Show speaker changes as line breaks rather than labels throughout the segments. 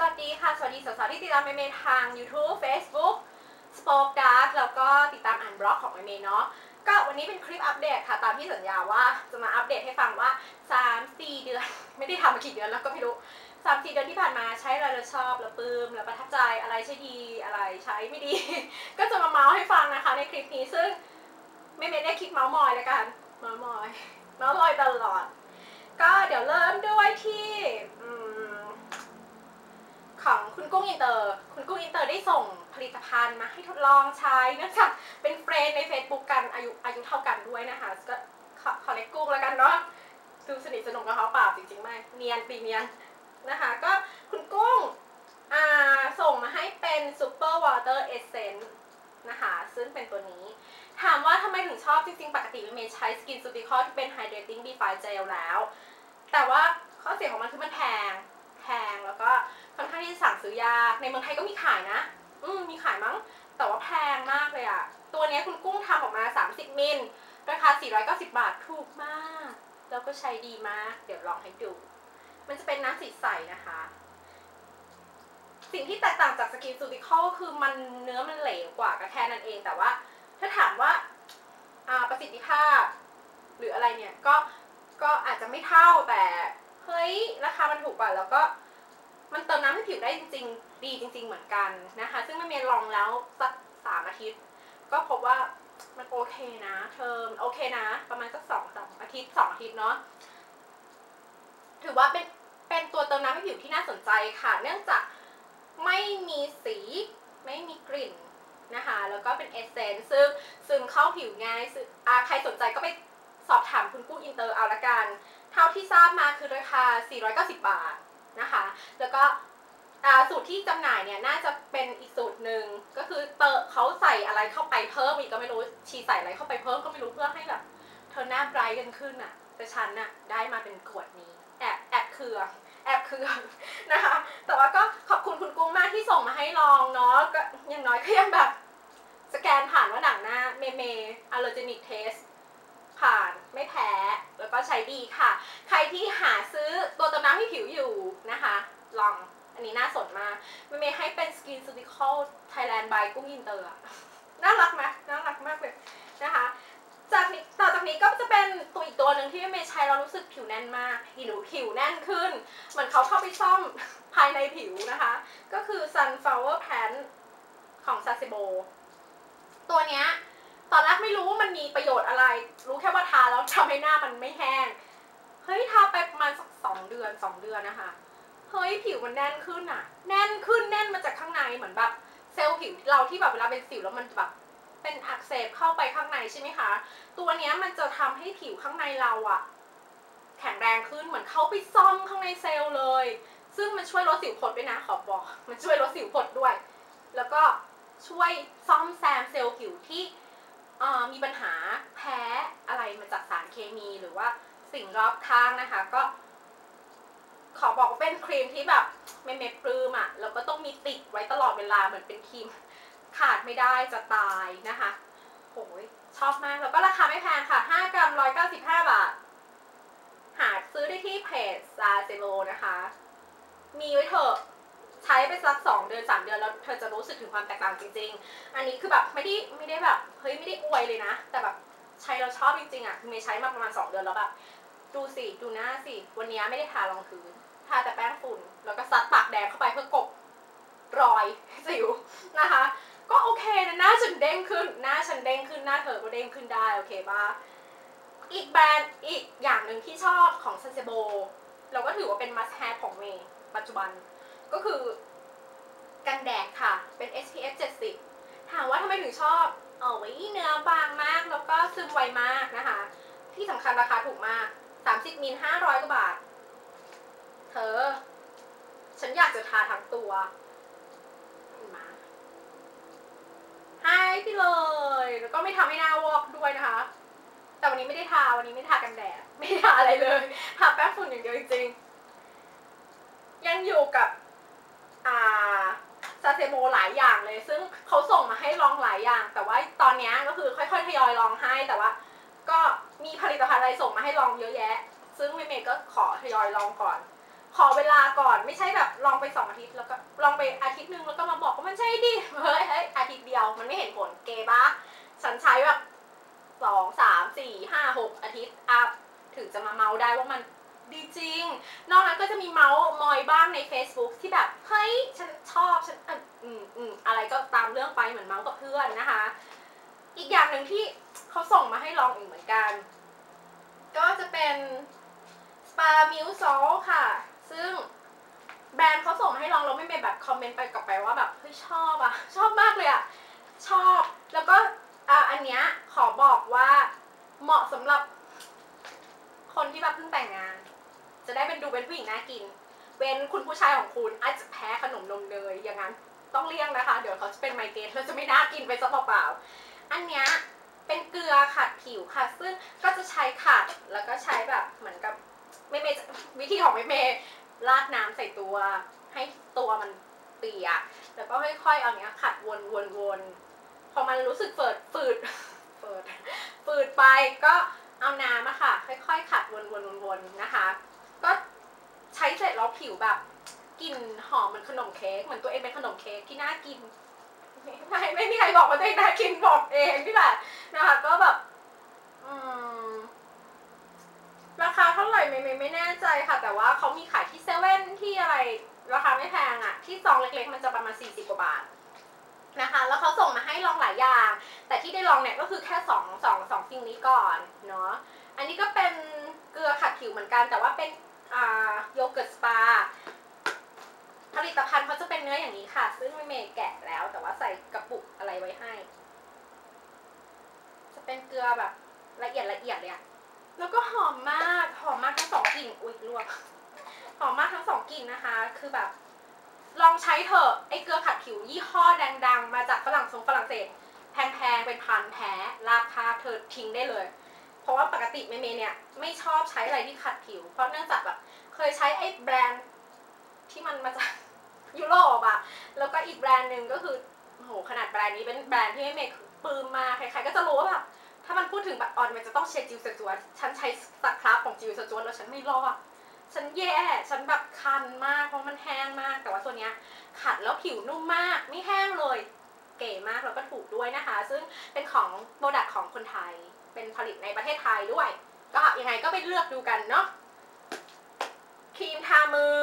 สวัสดีค่ะ สวัสดีสาวๆที่ติดตามเมย์เมย์ทาง YouTube Facebook Spoke Dark แล้วก็ติดตามอ่านบล็อกของเมย์เมย์เนาะก็วันนี้เป็นคลิปอัปเดตค่ะ ตามที่สัญญาว่าจะมาอัปเดตให้ฟังว่า 3-4 เดือน ไม่ได้ทำมากี่เดือนแล้วก็ไม่รู้ 3-4 เดือนที่ผ่านมาใช้อะไรแล้วชอบแล้วปลื้มแล้วประทับใจอะไรใช้ดีอะไรใช้ไม่ดี ก็จะมาเมาส์ให้ฟังนะคะในคลิปนี้ซึ่งเมย์เมย์ได้คลิปเมาส์มอยแล้วกันเมาส์มอยเมาส์มอยตลอด ก็เดี๋ยวเริ่มด้วยที่อืม ของคุณกุ้งอินเตอร์ คุณกุ้งอินเตอร์ได้ส่งผลิตภัณฑ์มาให้ทดลองใช้เนื่องจากเป็นเฟรนใน Facebook กันอายุอายุเท่ากันด้วยนะคะก็ขอเล็กกุ้งแล้วกันเนาะดูสนิทสนมกับเขาเปล่าจริงๆไม่เนียนปีเนียนนะคะก็คุณกุ้งส่งมาให้เป็น Super Water Essence นต์นะคะซึ่งเป็นตัวนี้ ถามว่าทำไมถึงชอบจริงๆ ปกติเมย์ใช้ Skin Cuticle ที่เป็น Hydrating Defi Gel แล้ว แต่ว่าข้อเสียของมันคือมันแพงแพงแล้วก็ ค่อนข้างที่จะสั่งซื้อยา ในเมืองไทยก็มีขายนะ อืมมีขายมั้ง แต่ว่าแพงมากเลยอะตัวนี้คุณกุ้งทำออกมา 30 มิล ราคา 490 บาท ถูกมาก แล้วก็ใช้ดีมาก เดี๋ยวลองให้ดู มันจะเป็นน้ำสีใสนะคะ สิ่งที่แตกต่างจากสกินซูติคอลคือมันเนื้อมันเหลวกว่าก็แค่นั้นเอง แต่ว่าถ้าถามว่าอ่าประสิทธิภาพ หรืออะไรเนี่ย ก็ ก็อาจจะไม่เท่าแต่ เฮ้ย ราคามันถูกกว่าแล้วก็ มันเติมน้ำให้ผิวได้จริง ๆ ดีจริง ๆ เหมือนกันนะคะ ซึ่งมันเมย์ลองแล้วสักสามอาทิตย์ ก็พบว่ามันโอเคนะ เทอมโอเคนะ ประมาณสักสองสามอาทิตย์สองอาทิตย์เนาะถือว่าเป็นเป็นตัวเติมน้ำให้ผิวที่น่าสนใจค่ะ เนื่องจากไม่มีสีไม่มีกลิ่นนะคะ แล้วก็เป็นเอเซนส์ซึ่งซึมเข้าผิวง่ายอ่าใครสนใจก็ไปสอบถามคุณกู้อินเตอร์เอาละกัน เท่าที่ทราบมาคือราคา 490 บาท นะคะ แล้วก็สูตรที่จำหน่ายเนี่ยน่าจะเป็นอีกสูตรหนึ่งก็คือเตอเขาใส่อะไรเข้าไปเพิ่มอีกก็ไม่รู้ชีใส่อะไรเข้าไปเพิ่มก็ไม่รู้เพื่อให้แบบเธอหน้าไบรท์กันขึ้นอะแต่ฉันน่ะได้มาเป็นขวดนี้แอบแอบเคือแอบเคือนะคะ แต่ว่าก็ขอบคุณคุณกุ้งมากที่ส่งมาให้ลองเนาะก็อยังน้อยก็ยังแบบสแกนผ่านว่าหนังหน้าเมเมอ l ล e r g e n i c test ผ่านไม่แพ้ แล้วก็ใช้ดีค่ะ ใครที่หาซื้อตัวเติมน้ำให้ผิวอยู่นะคะ ลองอันนี้น่าสนมากเมเมให้เป็น Skin Cuticle Thailand by กุ้งอินเตอร์น่ารักไหมน่ารักมากเลยนะคะจากนี้ต่อจากนี้ก็จะเป็นตัวอีกตัวหนึ่งที่เมย์ใช้แล้วรู้สึกผิวแน่นมากผิวผิวแน่นขึ้น เหมือนเขาเข้าไปซ่อมภายในผิวนะคะ ก็คือ Sunflower Plant ของ s a s e b o ตัวเนี้ย ตอนแรกไม่รู้ว่ามันมีประโยชน์อะไร รู้แค่ว่าทาแล้วทำให้หน้ามันไม่แห้ง เฮ้ยทาไปประมาณสักสองเดือนสองเดือนนะคะ เฮ้ยผิวมันแน่นขึ้นอะแน่นขึ้นแน่นมาจากข้างในเหมือนแบบเซลล์ผิวเราที่แบบเวลาเป็นสิวแล้วมันแบบเป็นอักเสบเข้าไปข้างในใช่ไหมคะ ตัวเนี้ยมันจะทำให้ผิวข้างในเราอะแข็งแรงขึ้นเหมือนเขาไปซ่อมข้างในเซลล์เลย ซึ่งมันช่วยลดสิวผดด้วยนะขอบอก มันช่วยลดสิวผดด้วย แล้วก็ช่วยซ่อมแซมเซลล์ผิวที่ มีปัญหาแพ้อะไรมาจากสารเคมีหรือว่าสิ่งรอบข้างนะคะ ก็ ขอบอกว่าเป็นครีมที่แบบไม่เม็ดปลื้มอะแล้วก็ต้องมีติดไว้ตลอดเวลาเหมือนเป็นครีมขาดไม่ได้จะตายนะคะโอ้ยชอบมาก แล้วก็ราคาไม่แพงค่ะ 5 กรัม 195 บาท หาซื้อได้ที่เพจซาเซโลนะคะ มีไว้เถอะ ใช้ไปสักสองเดือนสามเดือนแล้วเธอจะรู้สึกถึงความแตกต่างจริง ๆ อันนี้คือแบบไม่ได้ไม่ได้แบบเฮ้ยไม่ได้อวยเลยนะ แต่แบบใช้เราชอบจริงๆอะคือเมย์ใช้มาประมาณสองเดือนแล้วแบบดูสิดูหน้าสิวันนี้ไม่ได้ทารองพื้นทาแต่แป้งฝุ่น แล้วก็ซัดปากแดงเข้าไปเพื่อกบรอยสิวนะคะ ก็โอเคนะหน้าฉันเด้งขึ้นหน้าฉันเด้งขึ้นหน้าเธอก็เด้งขึ้นได้โอเคป่ะอีกแบรนด์อีกอย่างหนึ่งที่ชอบของซันเซโบเราก็ถือว่าเป็น must have ของเมย์ปัจจุบัน ก็คือกันแดดค่ะ เป็น SPF 70 ถามว่าทำไมถึงชอบเอาไว้เนื้อบางมากแล้วก็ซึมไวมากนะคะ ที่สำคัญราคาถูกมาก 30มิล500กว่าบาท เธอ ฉันอยากจะทาทั้งตัวเห็นไหมให้พี่เลย แล้วก็ไม่ทำให้หน้าวอกด้วยนะคะ แต่วันนี้ไม่ได้ทา วันนี้ไม่ทากันแดด ไม่ทาอะไรเลย ทาแป้งฝุ่นอย่างเดียวจริงๆ ยังอยู่กับ ซาเซโมหลายอย่างเลย ซึ่งเขาส่งมาให้ลองหลายอย่าง แต่ว่าตอนนี้ก็คือค่อยๆทยอยลองให้แต่ว่าก็มีผลิตภัณฑ์อะไรส่งมาให้ลองเยอะแยะ ซึ่งเมย์ก็ขอทยอยลองก่อน ขอเวลาก่อนไม่ใช่แบบลองไปสองอาทิตย์แล้วก็ลองไปอาทิตย์หนึ่งแล้วก็มาบอกว่ามันใช่ดิเฮ้ยเฮ้ยอาทิตย์เดียวมันไม่เห็นผลเกปะฉันใช้แบบสองสามสี่ห้าหกอาทิตย์อัพถึงจะมาเมาได้ว่ามัน ดีจริง นอกนั้นก็จะมีเมาส์มอยบ้างใน Facebook ที่แบบ เฮ้ย ฉันชอบ ฉันอืมอืมอะไรก็ตามเรื่องไปเหมือนเมาส์กับเพื่อนนะคะ อีกอย่างหนึ่งที่เขาส่งมาให้ลองอีกเหมือนกัน ก็จะเป็นสปามิวซอลค่ะ ซึ่งแบรนด์เขาส่งมาให้ลองเราไม่เป็นแบบคอมเมนต์ไปกลับไปว่าแบบเฮ้ยชอบอะชอบมากเลยอะชอบแล้วก็อะอันเนี้ยขอบอกว่าเหมาะสำหรับคนที่แบบเพิ่งแต่งงาน จะได้เป็นดูเป็นผู้หญิงน่ากินเว้นคุณผู้ชายของคุณอาจจะแพ้ขนมนมเนยอย่างนั้นต้องเลี่ยงนะคะ เดี๋ยวเขาจะเป็นไมเกรนแล้วจะไม่น่ากินไปซะเปล่าๆอันเนี้ยเป็นเกลือขัดผิวค่ะ ซึ่งก็จะใช้ขัดแล้วก็ใช้แบบเหมือนกับไม่เมวิธีของไม่เมย์ราดน้ำใส่ตัว ให้ตัวมันเปียกแล้วก็ค่อยๆเอาเนี้ยขัดวนวนวนพอมันรู้สึกเปิดฝืดเปิดฝืดไปก็เอาน้ำอะค่ะ ค่อยๆขัดวนวนวนวนนะคะ ก็ใช้เสร็จแล้วผิวแบบกลิ่นหอมเหมือนขนมเค้กเหมือนตัวเองเป็นขนมเค้กที่น่ากิน ไม่ไม่มีใครบอกว่าตัวเองน่ากินบอกเองนี่แหละนะคะก็แบบราคาเท่าไหร่ไม่ไม่ไม่แน่ใจค่ะ แต่ว่าเขามีขายที่เซเว่นที่อะไรราคาไม่แพงอะที่ซองเล็กๆ มันจะประมาณ 40 กว่าบาทนะคะแล้วเขาส่งมาให้ลองหลายอย่าง แต่ที่ได้ลองเนี่ยก็คือแค่สองสองสองสิ่งนี้ก่อนเนาะอันนี้ก็เป็นเกลือขัดผิวเหมือนกันแต่ว่าเป็น โยเกิร์ตสปา ผลิตภัณฑ์เขาจะเป็นเนื้ออย่างนี้ค่ะ ซึ่งไม่เมย์แกะแล้ว แต่ว่าใส่กระปุกอะไรไว้ให้ จะเป็นเกลือแบบละเอียดละเอียดเลยอะแล้วก็หอมมากหอมมากทั้งสองกลิ่นอุ๊ยลวหอมมากทั้งสองกลิ่นนะคะ คือแบบ ลองใช้เถอะไอ้เกลือขัดผิวยี่ห้อดัง ๆ มาจากฝรั่งฝรั่งเศส แพงๆเป็นพันแท้ราคาเธอทิ้งได้เลย ราะว่าปกติเมเมเนี่ยไม่ชอบใช้อะไรที่ขัดผิว เพราะเนื่องจากแบบเคยใช้ไอ้แบรนด์ที่มันมาจากยุโรปอะแล้วก็อีกแบรนด์หนึ่งก็คือโอ้โหขนาดแบรนด์นี้เป็นแบรนด์ที่เมย์ปลื้มมาใครๆก็จะรู้ว่าแบบถ้ามันพูดถึงแบบออนมันจะต้องเช็ดจิวสจวตฉันใช้สครับของจิวสจวตแล้วฉันไม่รอดฉันแย่ ฉันแบบคันมากเพราะมันแห้งมาก แต่ว่าตัวเนี้ยขัดแล้วผิวนุ่มมาก ไม่แห้งเลย เก๋มากแล้วก็ถูกด้วยนะคะ ซึ่งเป็นของโปรดักของคนไทย เป็นผลิตในประเทศไทยด้วย ก็ยังไงก็ไปเลือกดูกันเนาะครีมทามือ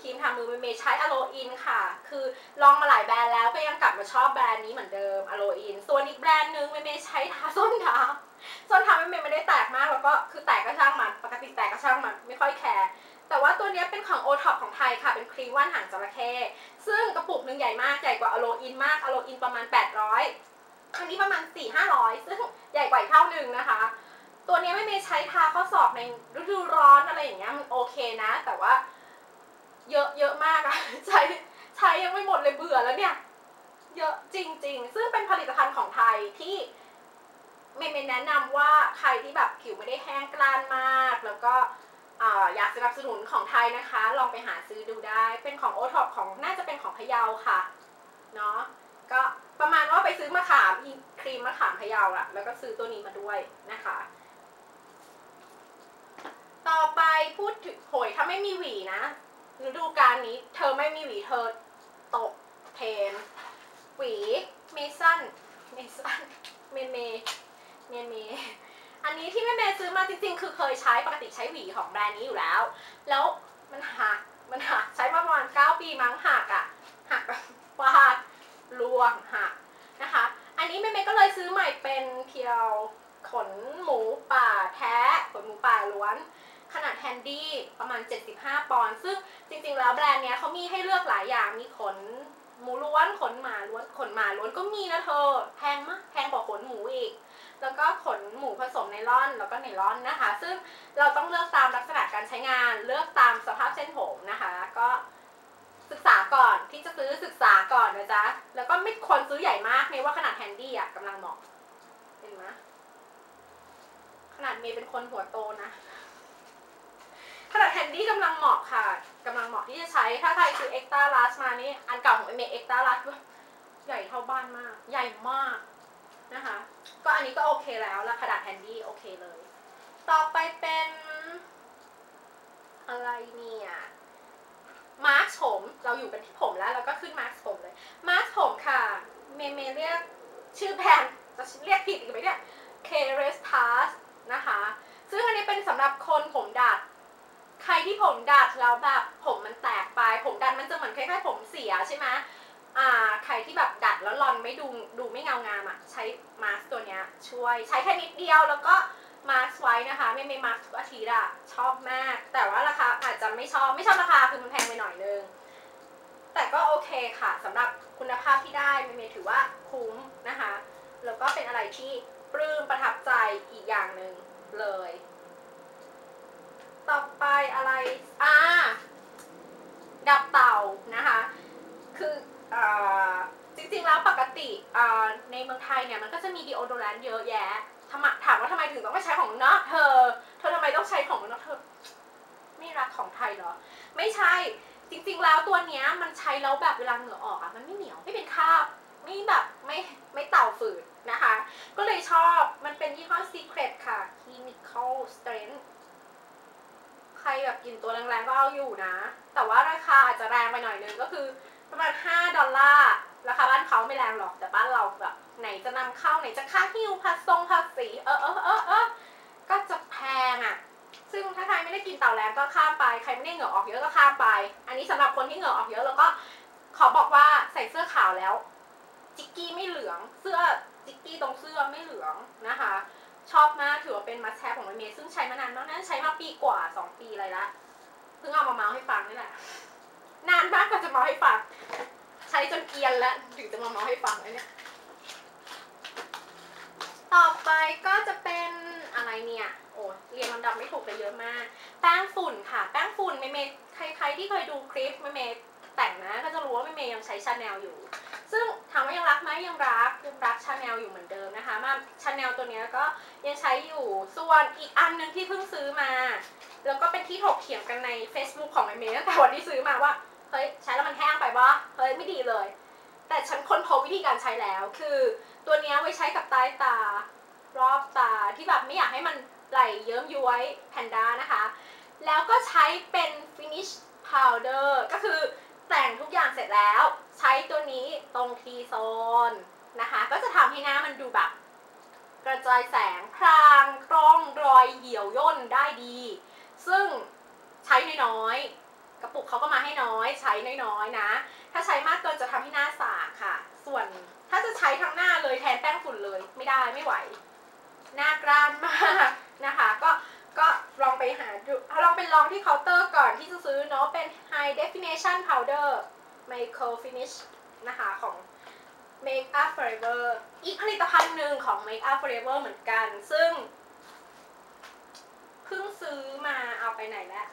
ครีมทามือเมย์ใช้อโลอินค่ะ คือลองมาหลายแบรนด์แล้วก็ยังกลับมาชอบแบรนด์นี้เหมือนเดิมอโลอินส่วนอีกแบรนด์หนึ่งเมย์ใช้ทาส้นเท้าส้นเท้าเมย์ไม่ได้แตกมากแล้วก็คือแตกก็ช่างมันปกติแตกก็ช่างมันไม่ค่อยแคร์แต่ว่าตัวนี้เป็นของโอท็อปของไทยค่ะ เป็นครีมว่านหางจระเข้ซึ่งกระปุกหนึ่งใหญ่มากใหญ่กว่าอโลอินมากอโลอินประมาณ 800อันนี้ประมาณ 4-500 ซึ่ง ใหญ่กว่าเท่าหนึ่งนะคะ ตัวนี้ไม่เมย์ใช้ทาข้อศอกในฤดูร้อนอะไรอย่างเงี้ยมันโอเคนะ แต่ว่า เยอะเยอะมากอะใช้ใช้ยังไม่หมดเลยเบื่อแล้วเนี่ย เยอะจริง ๆ ซึ่งเป็นผลิตภัณฑ์ของไทยที่เมย์เมย์แนะนำว่าใครที่แบบผิวไม่ได้แห้งกร้านมาก แล้วก็อยากสนับสนุนของไทยนะคะ ลองไปหาซื้อดูได้ เป็นของโอท็อปของน่าจะเป็นของพะเยาค่ะ เนาะก็ ประมาณว่าไปซื้อมะขามอีครีมมะขามพะเยาอะแล้วก็ซื้อตัวนี้มาด้วยนะคะ ต่อไปพูดถึงโหยถ้าไม่มีหวีนะฤดูกาลนี้ เธอไม่มีหวีเธอตกเทนหวีเมสันเมสันเมเมเมเมอันนี้ที่แม่เมย์ซื้อมาจริงๆ คือเคยใช้ปกติใช้หวีของแบรนด์นี้อยู่แล้ว แล้วมันหักมันหักใช้มาประมาณ 9 ปีมั้งหักอะหักแบบฟาด ร่วงหักนะคะ อันนี้แม่เมก็เลยซื้อใหม่เป็นเพียวขนหมูป่าแท้ขนหมูป่าล้วน ขนาดแฮนดี้ประมาณ 75 ปอนด์ซึ่งจริงๆแล้วแบรนด์เนี้ยเขามีให้เลือกหลายอย่างมีขนหมูล้วนขนหมาล้วนขนหมาล้วนก็มีนะเธอแพงมากแพงกว่าขนหมูอีก แล้วก็ขนหมูผสมไนล่อนแล้วก็ไนล่อนนะคะ ซึ่งเราต้องเลือกตามลักษณะการใช้งาน เลือกตามสภาพเส้นผมนะคะ ก็ ศึกษาก่อนที่จะซื้อศึกษาก่อนนะจ๊ะ แล้วก็ไม่ควรซื้อใหญ่มากเมย์ว่าขนาดแฮนดี้อะกำลังเหมาะเห็นไหมขนาดเมย์เป็นคนหัวโตนะขนาดแฮนดี้กำลังเหมาะค่ะกำลังเหมาะที่จะใช้ถ้าใครซื้อเอ็กต a าลาสมานี่อันเก่าของเอเมเอ็กต a าลาสใหญ่เท่าบ้านมาก ใหญ่มากนะคะ ก็อันนี้ก็โอเคแล้วล้วขนาดแฮนดี้โอเคเลย ต่อไปเป็นอะไรเนี่ย มาร์คผมเราอยู่กันที่ผมแล้วเราก็ขึ้นมาร์คผมเลย มาร์คผมค่ะ เมเมเรียกชื่อแบรนด์จะเรียกผิดอีกไหมเนี่ย k r e s p a s นะคะ ซึ่งอันนี้เป็นสำหรับคนผมดัด ใครที่ผมดัดแล้วแบบผมมันแตกไป ผมดัดมันจะเหมือนคล้ายๆผมเสียใช่ไหมอ่าใครที่แบบดัดแล้วรอนไม่ดูดูไม่เงางามอะ่ะใช้มาสก์ตัวเนี้ยช่วยใช้แค่นิดเดียวแล้วก็มาสก์ไว้นะคะไม่ไม่มาสก์ทุกอาทิตย์อะชอบ มาก แต่ว่าราคาอาจจะไม่ชอบไม่ชอบราคาคือมันแพงไปหน่อยนึง แต่ก็โอเคค่ะสำหรับคุณภาพที่ได้เมย์ถือว่าคุ้มนะคะ แล้วก็เป็นอะไรที่ปลื้มประทับใจอีกอย่างหนึ่งเลย ต่อไปอะไรอ่าดับเต่านะคะ คืออ่จริงๆแล้วปกติในเมืองไทยเนี่ยมันก็จะมีดีโอโดแรนต์เยอะแยะถามว่า ไปหน่อยนึงก็คือประมาณ 5 ดอลลาร์ราคาบ้านเขาไม่แรงหรอกแต่บ้านเราแบบไหนจะนำเข้าไหนจะค่าหิ้วภาษงภาษีเออเออเออเออก็จะแพงอะ ซึ่งถ้าใครไม่ได้กินเต่าแรงก็ข้ามไปใครไม่ได้เหงื่อออกเยอะก็ข้ามไป อันนี้สำหรับคนที่เหงื่อออกเยอะแล้วก็ขอบอกว่าใส่เสื้อขาวแล้ว จิกกี้ไม่เหลืองเสื้อจิกกี้ตรงเสื้อไม่เหลืองนะคะ ชอบมากถือว่าเป็นมัสแทของเมย์ซึ่งใช้มานานมากน่าจะใช้มาปีกว่า 2 ปีอะไรละเพิ่งเอามาเมาส์ให้ฟังนี่แหละ นานมากกว่าจะมาส์ให้ฟังใช้จนเกรียนแล้วถึงจะมาเมาส์ให้ฟังอันเนี้ยต่อไปก็จะเป็นอะไรเนี่ย โอ้เรียงลำดับไม่ถูกเลยเยอะมาก แป้งฝุ่นค่ะ แป้งฝุ่นเมเมใครๆที่เคยดูคลิปเมเมแต่งนะก็จะรู้ว่าเมเมย์ยังใช้ชาแนลอยู่ ซึ่งถามว่ายังรักไหมยังรักยังรักชาแนลอยู่เหมือนเดิมนะคะ มาชาแนลตัวนี้ก็ยังใช้อยู่ ส่วนอีกอันหนึงที่เพิ่งซื้อมา แล้วก็เป็นที่ถกเถียงกันใน Facebook ของเมเมตั้งแต่วันที่ซื้อมาว่า เฮ้ยใช้แล้วมันแห้งไปปะเฮ้ยไม่ดีเลย แต่ฉันค้นพบวิธีการใช้แล้ว คือตัวเนี้ยไว้ใช้กับใต้ตารอบตาที่แบบไม่อยากให้มันไหลเยิ้มย้วยแพนด้านะคะ แล้วก็ใช้เป็น finish powder ก็คือแต่งทุกอย่างเสร็จแล้ว ใช้ตัวนี้ตรงทีโซนนะคะ ก็จะทำให้หน้ามันดูแบบ กระจายแสงพรางกล้องรอยเหี่ยวย่นได้ดี ซึ่งใช้น้อยๆกระ ปุกเขาก็มาให้น้อยใช้น้อยๆนะ ถ้าใช้มากเกินจะทำให้หน้าสากค่ะ ส่วนถ้าจะใช้ทั้งหน้าเลยแทนแป้งฝุ่นเลยไม่ได้ไม่ไหว หน้ากร้านมากนะคะ ก็ก็ลองไปหาดูลองไปลองที่เคาน์เตอร์ก่อนที่จะซื้อเนาะเป็น High Definition Powder Micro Finish นะคะของ Make Up Forever อีกผลิตภัณฑ์หนึ่งของ Make Up Forever เหมือนกัน ซึ่งเพิ่งซื้อมาเอาไปไหนแล้ว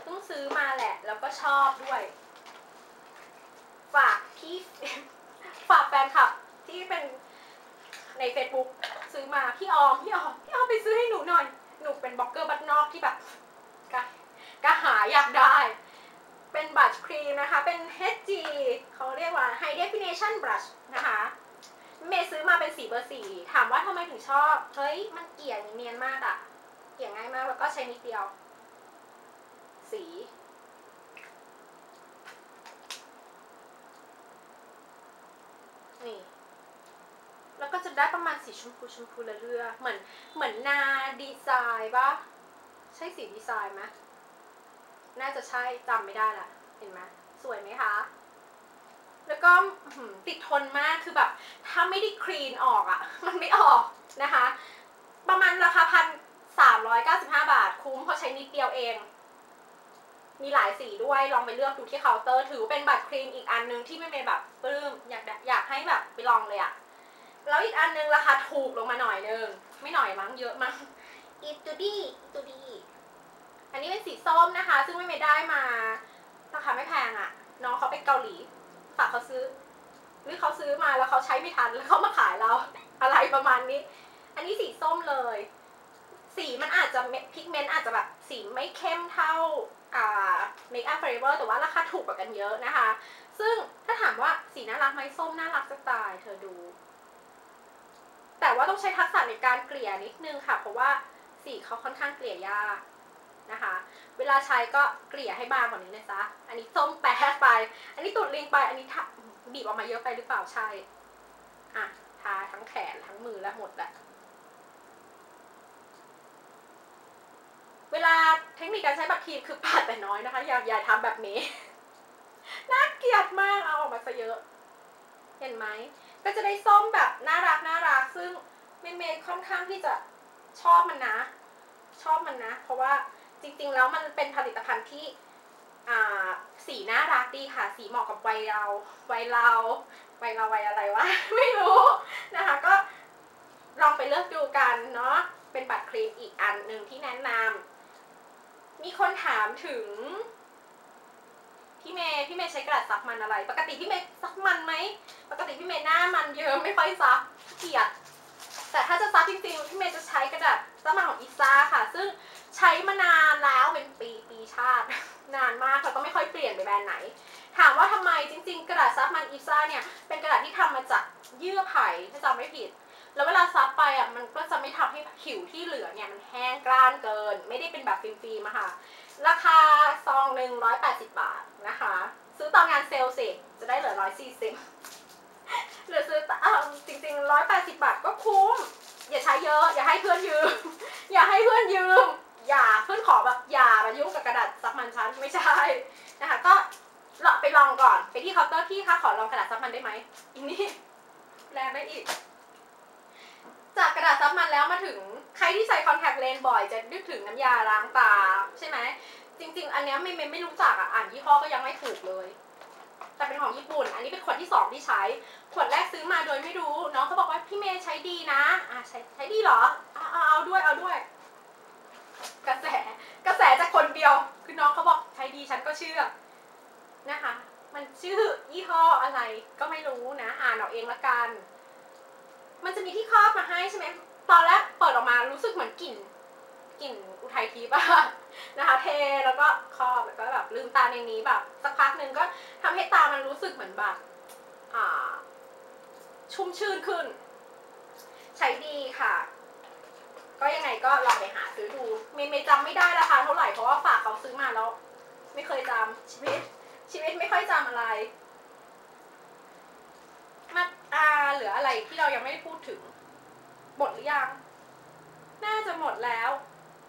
เพิ่งซื้อมาแหละ แล้วก็ชอบด้วย ฝากที่ฝากแฟนคลับที่เป็นใน Facebook ซื้อมาพี่ออมพี่ออมพี่ออมไปซื้อให้หนูหน่อย หนูเป็นบล็อกเกอร์บัตนอกที่แบบกะกะหาอยากได้ เป็นบัตครีมนะคะ เป็น HG เขาเรียกว่า High Definition Brush นะคะ เมย์ซื้อมาเป็นสีเบอร์สี่ถามว่าทำไมถึงชอบ เฮ้ย มันเกลี่ยเนียนมากอะเกลี่ยง่ายมากแล้วก็ใช้นิดเดียว สี นี่ แล้วก็จะได้ประมาณสีชมพูชมพูเรื่อๆเหมือนเหมือนนาดีไซน์ปะใช่สีดีไซน์ไหมน่าจะใช่จำไม่ได้ละเห็นไหมสวยไหมคะ แล้วก็ติดทนมากคือแบบ ถ้าไม่ได้คลีนออกอะ่ะ มันไม่ออกนะคะ ประมาณราคาพันสามร้อยเก้าสิบห้าบาท คุ้มเพราะใช้นิดเดียวเอง มีหลายสีด้วยลองไปเลือกดูที่เคาน์เตอร์ ถือเป็นบัตรครีมอีกอันนึงที่ไม่เมย์แบบปลื้มอยากได้อยากให้แบบไปลองเลยอะแล้วอีกอันนึงราคาถูกลงมาหน่อยนึง ไม่หน่อยมั้งเยอะมั้งอีตูดี้อีตูดี้อันนี้เป็นสีส้มนะคะ ซึ่งไม่เมย์ได้มาราคาไม่แพงอะน้องเขาไปเกาหลีฝากเขาซื้อ หรือเขาซื้อมาแล้วเขาใช้ไม่ทันแล้วเขามาขายเราอะไรประมาณนี้ อันนี้สีส้มเลย สีมันอาจจะพิกเมนต์อาจจะแบบสีไม่เข้มเท่า อ่า Make Up Forever แต่ว่าราคาถูกกว่ากันเยอะนะคะ ซึ่งถ้าถามว่าสีน่ารักไหมส้มน่ารักจะตายเธอดู แต่ว่าต้องใช้ทักษะในการเกลี่ยนิดนึงค่ะ เพราะว่าสีเขาค่อนข้างเกลี่ยยากนะคะ เวลาใช้ก็เกลี่ยให้บางกว่านี้นะจ๊ะอันนี้ส้มแปะไป อันนี้ตูดลิงไป อันนี้บีบออกมาเยอะไปหรือเปล่าใช่ อะ ทาทั้งแขนทั้งมือแล้วหมดแหละ เวลาเท คนิคการใช้บัตรครีมคือปาดแต่น้อยนะคะ อย่าอย่าทำแบบนี้ น่าเกลียดมากเอาออกมาซะเยอะ เห็นไหม ก็จะได้ส้มแบบน่ารักน่ารัก ซึ่งเมย์เมย์ค่อนข้างที่จะชอบมันนะ ชอบมันนะ เพราะว่าจริง ๆ แล้วมันเป็นผลิตภัณฑ์ที่สีน่ารักดีค่ะ สีเหมาะกับวัยเราวัยเราวัยเราวัยอะไรวะ ไม่รู้นะคะ ก็ลองไปเลือกดูกันเนาะ เป็นบัตรครีมอีกอันหนึ่งที่แนะนำ มีคนถามถึง พี่เมย์พี่เมย์ใช้กระดาษซับมันอะไร ปกติพี่เมย์ซับมันไหมปกติพี่เมย์หน้ามันเยอะไม่ค่อยซับเกียจแต่ถ้าจะซับจริงๆพี่เมย์จะใช้กระดาษซับมันของอีซ่าค่ะ ซึ่งใช้มานานแล้วเป็นปีปีชาติ นานมากแล้วก็ไม่ค่อยเปลี่ยนไปแบรนด์ไหน ถามว่าทำไมจริง ๆ กระดาษซับมันอีซ่าเนี่ยเป็นกระดาษที่ทำมาจากเยื่อไผ่ถ้าจำไม่ผิด แล้วเวลาซับไปอะมันก็จะไม่ทำให้ผิวที่เหลือเนี่ยมันแห้งกร้านเกิน ไม่ได้เป็นแบบฟิล์มๆอะค่ะ ราคาซองหนึ่งร้อยแปดสิบบาทนะคะ ซื้อตอนงานเซลล์สิจะได้เหลือร้อยสี่สิบหรือซื้ออ่าจริงๆร้อยแปดสิบบาทก็คุ้ม อย่าใช้เยอะ อย่าให้เพื่อนยืม อย่าให้เพื่อนยืม อย่าเพื่อนขอแบบอย่ามายุ่งกับกระดาษซับมันชั้นไม่ใช่นะคะ ก็ลองไปลองก่อน ไปที่เคาน์เตอร์พี่คะขอลองกระดาษซับมันได้ไหมอีนี่แรงได้อีกกระดาษซับมัน แล้วมาถึงใครที่ใส่คอนแทคเลนส์บ่อยจะนึกถึงน้ำยาล้างตาใช่ไหมจริง ๆ อันเนี้ยไม่ไม่ไม่รู้จักอะอ่านยี่ห้อก็ยังไม่ถูกเลย แต่เป็นของญี่ปุ่น อันนี้เป็นขวดที่สองที่ใช้ ขวดแรกซื้อมาโดยไม่รู้น้องเขาบอกว่าพี่เมย์ใช้ดีนะอะใช้ใช้ดีเหรอเอาเอาเอาด้วยเอาด้วย กระแสกระแสจากคนเดียว คือน้องเขาบอกใช้ดีฉันก็เชื่อนะคะ มันชื่อยี่ห้ออะไรก็ไม่รู้นะ อ่านเอาเองละกัน มันจะมีที่ครอบมาให้ใช่ไหม ตอนแรกเปิดออกมารู้สึกเหมือนกลิ่นกลิ่นอุทัยทิพย์อะนะคะ เทแล้วก็ครอบแล้วก็แบบลืมตาในนี้แบบสักพักหนึ่งก็ทำให้ตามันรู้สึกเหมือนแบบอ่าชุ่มชื่นขึ้น ใช้ดีค่ะ ก็ยังไงก็ลองไปหาซื้อดูเมย์เมย์จำไม่ได้ราคาเท่าไหร่เพราะว่าฝากเขาซื้อมาแล้ว ไม่เคยจำชีวิต ชีวิตไม่ค่อยจำอะไรมาอาเหลืออะไรที่เรายังไม่ได้พูดถึง หมดหรือยัง น่าจะหมดแล้ว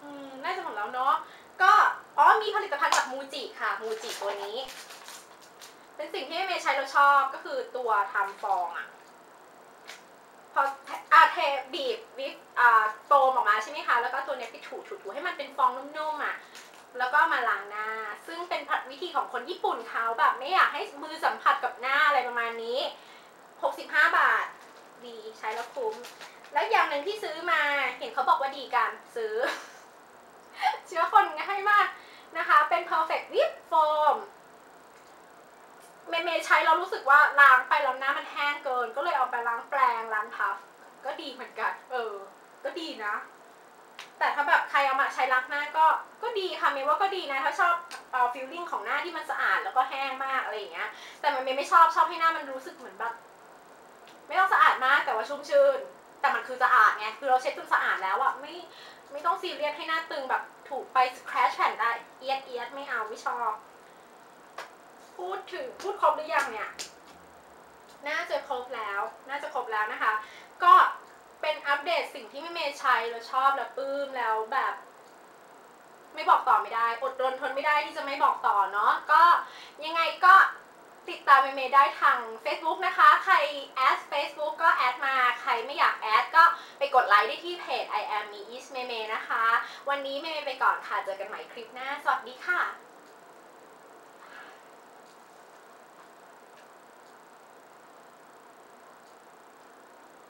อืม น่าจะหมดแล้วเนาะ ก็อ๋อมีผลิตภัณฑ์จากมูจิค่ะ มูจิตัวนี้ เป็นสิ่งที่เมย์ใช้แล้วชอบก็คือตัวทำฟองอะพออาเทบีบวิปอ่าโฟมออกมาใช่ไหมคะ แล้วก็ตัวเนี้ยไปถูถูถูให้มันเป็นฟองนุ่มๆอะแล้วก็มาล้างหน้า ซึ่งเป็นวิธีของคนญี่ปุ่นเขาแบบไม่อยากให้มือสัมผัสกับหน้าอะไรประมาณนี้ 65 บาท ดีใช้แล้วคุ้ม แล้วอย่างหนึ่งที่ซื้อมาเห็นเขาบอกว่าดีกันซื้อ เชื้อคนง่ายมากนะคะ เป็น perfect whip foam เมย์เมใช้แล้วรู้สึกว่าล้างไปแล้วหน้ามันแห้งเกิน ก็เลยเอาไปล้างแปรงล้างพัฟก็ดีเหมือนกัน เออ ก็ดีนะ แต่ถ้าแบบใครเอามาใช้ล้างหน้าก็ก็ดีค่ะเมย์ว่าก็ดีนะถ้าชอบเอ่อฟิลลิ่งของหน้าที่มันสะอาดแล้วก็แห้งมากอะไรอย่างเงี้ยแต่เมย์ไม่ชอบชอบให้หน้ามันรู้สึกเหมือนแบบไม่ต้องสะอาดมากแต่ว่าชุ่มชื่น แต่มันคือสะอาดไงคือเราเช็ดจนสะอาดแล้วอะไม่ไม่ต้องซีเรียสให้หน้าตึงแบบถูกไปสครชแผ่นได้เอียดเอียดไม่เอาไม่ชอบ พูดถึงพูดครบหรือยังเนี่ย น่าจะครบแล้ว น่าจะครบแล้วนะคะ ก็เป็นอัปเดตสิ่งที่ไม่เมย์ใช้แล้วชอบแล้วปลื้มแล้วแบบ ไม่บอกต่อไม่ได้ อดรนทนไม่ได้ที่จะไม่บอกต่อเนาะก็ยังไงก็ ติดตามเมย์เมย์ได้ทาง Facebook นะคะ ใครแอด Facebook ก็แอดมา ใครไม่อยากแอดก็ไปกดไลค์ได้ที่เพจ I am me is เมเมนะคะ วันนี้เมเมย์ไปก่อนค่ะ เจอกันใหม่คลิปหน้า สวัสดีค่ะ